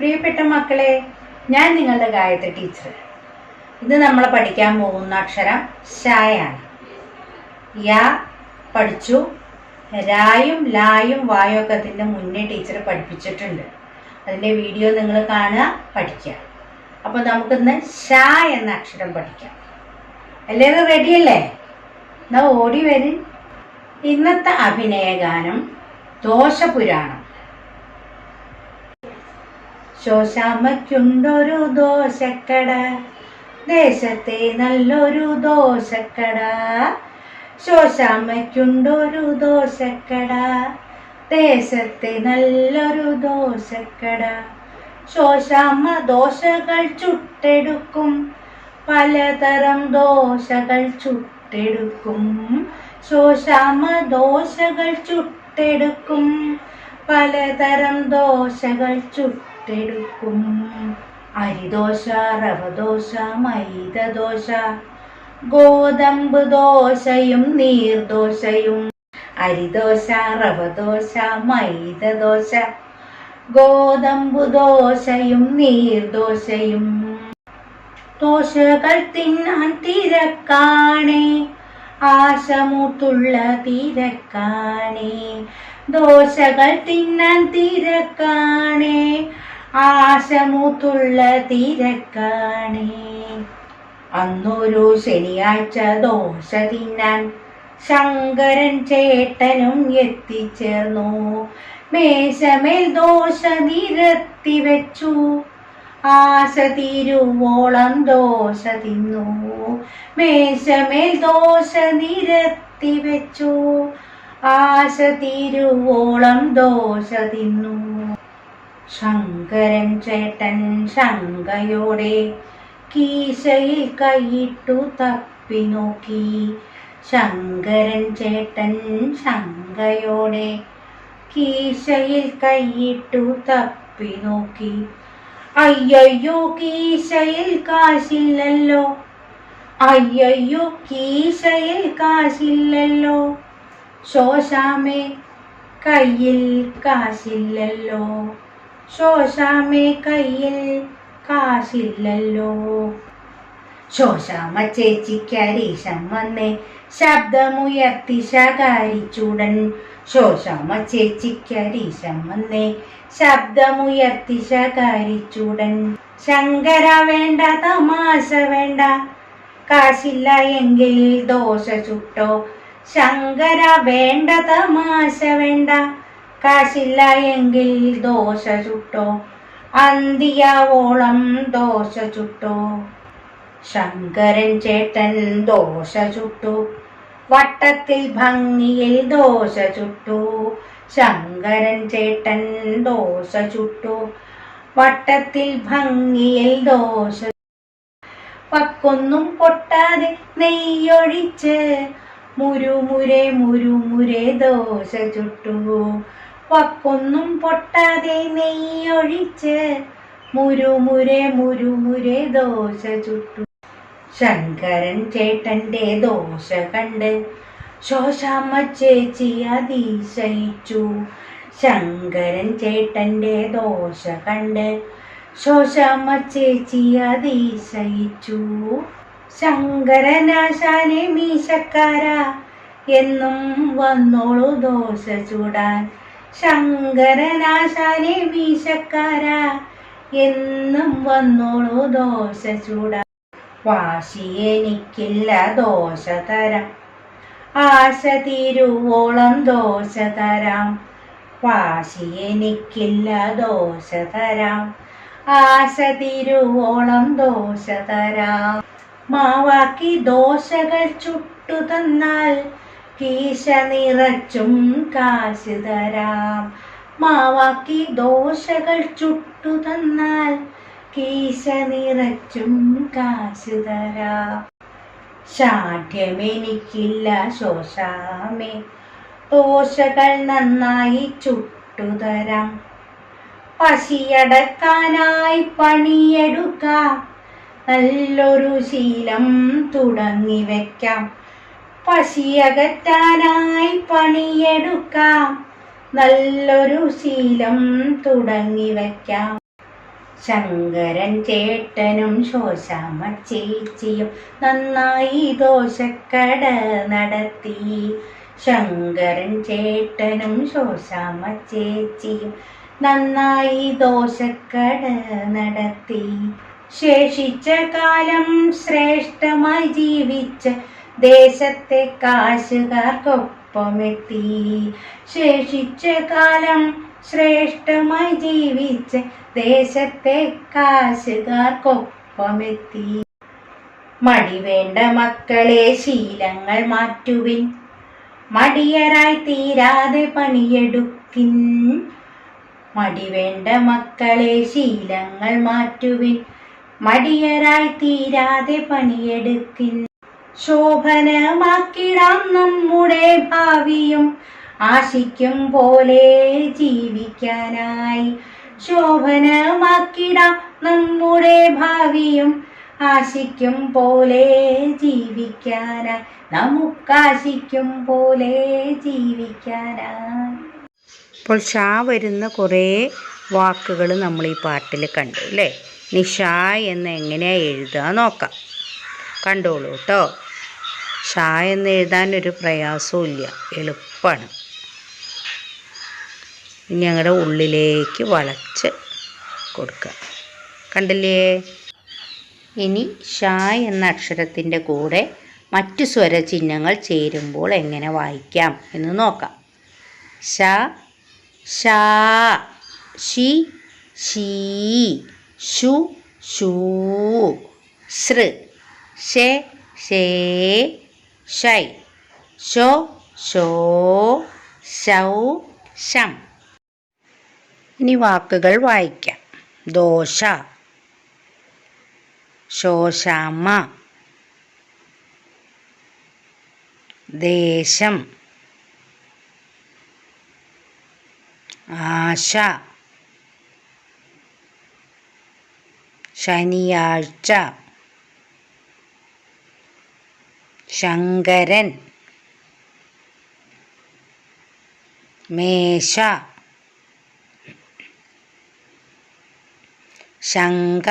പ്രിയപ്പെട്ട മക്കളെ ഞാൻ നിങ്ങളുടെ ഗായത്രി ടീച്ചർ. ഇന്ന് നമ്മൾ പഠിക്കാൻ പോകുന്ന അക്ഷരം ഷായാണ് യാ പഠിച്ചു. രായും ലായും വായൊക്കത്തിന്റെ മുന്നേ ടീച്ചർ പഠിപ്പിച്ചിട്ടുണ്ട്. അതിന്റെ വീഡിയോ നിങ്ങൾ കാണുക പഠിക്കുക. അപ്പോൾ നമുക്കിന്ന് ഷാ എന്ന അക്ഷരം പഠിക്കാം. എല്ലാവരും റെഡിയല്ലേ എന്നാ ഓടി വരും. ഇന്നത്തെ അഭിനയ ഗാനം ദോഷപുരാണം. ശോശാമ്മയ്ക്കുണ്ടൊരു ദോശക്കട. ദേശത്തെ നല്ലൊരു ദോശക്കട. ശോശാമയ്ക്കുണ്ടൊരു ദോശക്കട. ദേശത്തെ നല്ലൊരു ദോശക്കട. ശോശാമ്മ ദോശകൾ ചുട്ടെടുക്കും. പലതരം ദോശകൾ ചുട്ടെടുക്കും. ശോശാമ്മ ദോശകൾ ചുട്ടെടുക്കും. പലതരം ദോശകൾ ചുട്ടെടുക്കും അരിദോശ റവദോശ മൈദദോശ ഗോതമ്പ് ദോശയും നീർദോശയും അരിദോശ റവദോശ മൈദദോശ ഗോതമ്പ് ദോശയും നീർദോശയും. ദോശകൾ തിന്നാൻ തിരക്കാണേ ആശമൂത്തുള്ള തിരക്കാണേ. ദോശകൾ തിന്നാൻ തിരക്കാണേ ആശമൂത്തുള്ള തിരക്കാണേ. അന്നൊരു ശനിയാഴ്ച ദോശ തിന്നാൻ ശങ്കരൻ ചേട്ടനും എത്തിച്ചേർന്നു. മേശമേൽ ദോശ നിരത്തി വെച്ചു. ആശ തീരുവോളം ദോശ തിന്നു. മേശമേൽ ദോശ നിരത്തി വെച്ചു. ആശ തീരുവോളം ദോശ തിന്നു. ശങ്കരൻ ചേട്ടൻ ശങ്കയോടെ കീശയിൽ കൈയിട്ടു തപ്പി നോക്കി. ശങ്കരൻ ചേട്ടൻ ശങ്കയോടെ കീശയിൽ കൈയിട്ടു തപ്പി നോക്കി. അയ്യയ്യോ കീശയിൽ കാശില്ലല്ലോ. അയ്യയ്യോ കീശയിൽ കാശില്ലല്ലോ. ശോശാമേ കയ്യിൽ കാശില്ലല്ലോ. ശോശാമേ കയ്യിൽ കാശില്ലല്ലോ ശോശാമ ചേച്ചിക്കരിശം വന്നേ. ശബ്ദമുയർത്തി ശകാരിച്ചുടൻ. ശോശാമ ചേച്ചിക്കരിശം വന്നേ. ശബ്ദമുയർത്തി ശകാരിച്ചുടൻ. ശങ്കര വേണ്ട തമാശ വേണ്ട. കാശില്ല എങ്കിൽ ദോശ ചുട്ടോ. ശങ്കര വേണ്ട തമാശ വേണ്ട. കാശില്ല എങ്കിൽ ദോശ ചുട്ടോ അന്തിയാവോളം ദോശ ചുട്ടോ. ശങ്കരൻ ചേട്ടൻ ദോശ ചുട്ടു വട്ടത്തിൽ ഭംഗിയിൽ ദോശ ചുട്ടു. ശങ്കരൻ ചേട്ടൻ ദോശ ചുട്ടു വട്ടത്തിൽ ഭംഗിയിൽ ദോശ പക്കൊന്നും പൊട്ടാതെ നെയ്യൊഴിച്ച് മുരുമുരെ മുരുമുരെ ദോശ ചുട്ടു. വക്കൊന്നും പൊട്ടാതെ നെയ്യൊഴിച്ച് മുരുമുരെ മുരുമുരെ ദോശ ചുട്ടു. ശങ്കരൻ ചേട്ടന്റെ ദോശ കണ്ട് ശോശാമ്മ ചേച്ചി അതിശയിച്ചു. ശങ്കരൻ ചേട്ടന്റെ ദോശ കണ്ട് ശോശാമ്മ ചേച്ചി അതിശയിച്ചു. ശങ്കരനാശാനെ മീശക്കാര എന്നും വന്നോളൂ ദോശ ചൂടാൻ. ശങ്കരനാശാനെ മീശക്കാര എന്നും വന്നോളൂ ദോശ ചൂട. വാശി എനിക്കില്ല ദോശ തരാം. ആശ തീരുവോളം ദോശ തരാം. വാശി എനിക്കില്ല ദോശ തരാം. ആശ തീരുവോളം ദോശ തരാം. മാവാക്കി ദോശകൾ ചുട്ടു തന്നാൽ കീശ നിറച്ചും കാശ് തരാം. മാവാക്കി ദോശകൾ ചുട്ടു തന്നാൽ കീശ നിറച്ചും കാശ് തരാം. ശാഠ്യമെനിക്കില്ല ശോശാമേ ദോശകൾ നന്നായി ചുട്ടു തരാം. പശിയടക്കാനായി പണിയെടുക്കാം. നല്ലൊരു ശീലം തുടങ്ങി വെക്കാം. പശിയകറ്റാനായി പണിയെടുക്കാം. നല്ലൊരു ശീലം തുടങ്ങി വയ്ക്കാം ശങ്കരൻ ചേട്ടനും ശോശാമ ചേച്ചിയും നന്നായി ദോശക്കട നടത്തി. ശങ്കരൻ ചേട്ടനും ശോശാമ ചേച്ചിയും നന്നായി ദോശക്കട നടത്തി. ശേഷിച്ച കാലം ശ്രേഷ്ഠമായി ജീവിച്ച ദേശത്തെ കാശുകാർക്കൊപ്പമെത്തി. ശേഷിച്ച കാലം ശ്രേഷ്ഠമായി ജീവിച്ച് ദേശത്തെ കാശുകാർക്കൊപ്പമെത്തി. മടി വേണ്ട മക്കളെ ശീലങ്ങൾ മാറ്റുവിൻ. മടിയരായി തീരാതെ പണിയെടുക്കിൻ. മടി വേണ്ട മക്കളെ ശീലങ്ങൾ മാറ്റുവിൻ. മടിയരായി തീരാതെ പണിയെടുക്കിൻ. ശോഭനമാക്കിടാം നമ്മുടെ ഭാവിയും. ആശിക്കും പോലെ ജീവിക്കാനായി ശോഭനമാക്കിടാം നമ്മുടെ ഭാവിയും. ആശിക്കും പോലെ ജീവിക്കാനായി നമുക്കാശിക്കും പോലെ ജീവിക്കാനായി. ഇപ്പോൾ ഷാ വരുന്ന കുറേ വാക്കുകൾ നമ്മൾ ഈ പാട്ടിൽ കണ്ടു അല്ലേ? നിഷ എന്ന് എങ്ങനെയാണ് എഴുതുക നോക്കാം. കണ്ടോളൂ കേട്ടോ ഷാ എന്ന് എഴുതാൻ ഒരു പ്രയാസവും ഇല്ല എളുപ്പമാണ് ഇനി ഞങ്ങളുടെ ഉള്ളിലേക്ക് വളച്ച് കൊടുക്കുക കണ്ടില്ലേ? ഇനി ഷാ എന്ന അക്ഷരത്തിന്റെ കൂടെ മറ്റു സ്വരചിഹ്നങ്ങൾ ചേരുമ്പോൾ എങ്ങനെ വായിക്കാം എന്ന് നോക്കാം. ഷ ഷാ ഷി ഷീ ഷു ഷൂ ശൃ ഷേ ഷേ ഷൈ ഷോ ഷോ ശൗ ഷം ഇനി വാക്കുകൾ വായിക്കാം. ദോശ. ശോശാമ. ദേശം. ആശ. ശനിയാഴ്ച. ശങ്കരൻ. മേശ. ശങ്ക.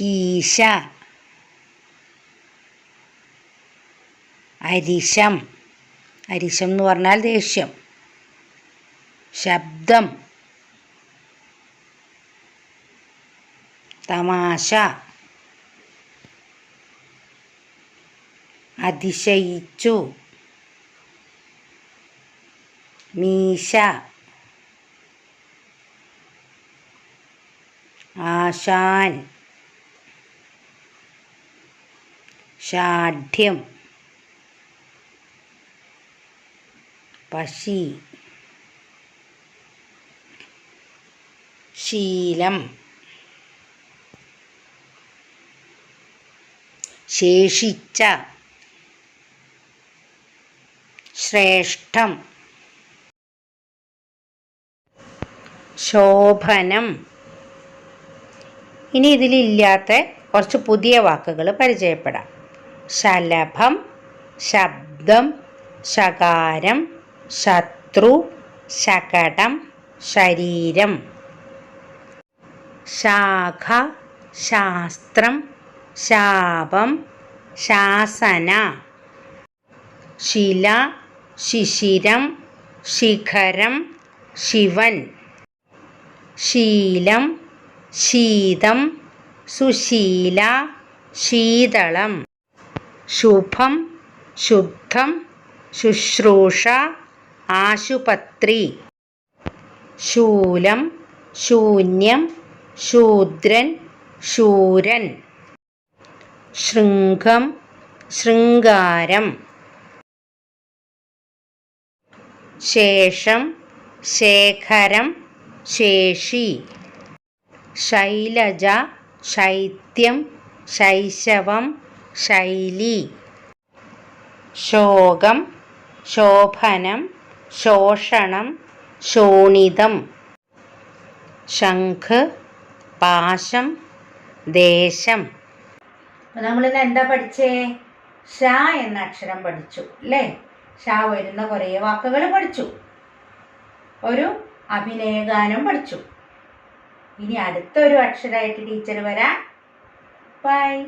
കീശ. അരിശം. അരിശം എന്ന് പറഞ്ഞാൽ ദേഷ്യം. ശബ്ദം. തമാശ. അതിശയിച്ചു. മീശ. ആശാൻ. ഷാഠ്യം. പശി ശീലം. ശേഷിച്ച ശ്രേഷ്ഠം. ശോഭനം. ഇനി ഇതിലില്ലാത്ത കുറച്ച് പുതിയ വാക്കുകൾ പരിചയപ്പെടാം. ശലഭം ശബ്ദം ശകാരം ശത്രു ശകടം ശരീരം. ശാഖ ശാസ്ത്രം ശാപം ശാസന. ശില ശിശിരം ശിഖരം ശിവൻ. ശീലം ശീതം സുശീല ശീതളം. ശുഭം ശുദ്ധം ശുശ്രൂഷ ആശുപത്രി. ശൂലം ശൂന്യം ശൂദ്രൻ ശൂരൻ. ശൃംഗം ശൃംഗാരം. ശേഷം ശേഖരം ശേഷി. ശൈലജ ശൈത്യം ശൈശവം ശൈലി. ശോകം ശോഭനം ശോഷണം ശോണിതം. ശംഖ് പാശം ദേശം. നമ്മളിന്ന് എന്താ പഠിച്ചേ? ഷ എന്ന അക്ഷരം പഠിച്ചു അല്ലേ? ഷാ വരുന്ന കുറേ വാക്കുകൾ പഠിച്ചു. ഒരു അഭിനയഗാനം പഠിച്ചു. ഇനി അടുത്തൊരു അക്ഷരമായിട്ട് ടീച്ചർ വരാം ബൈ.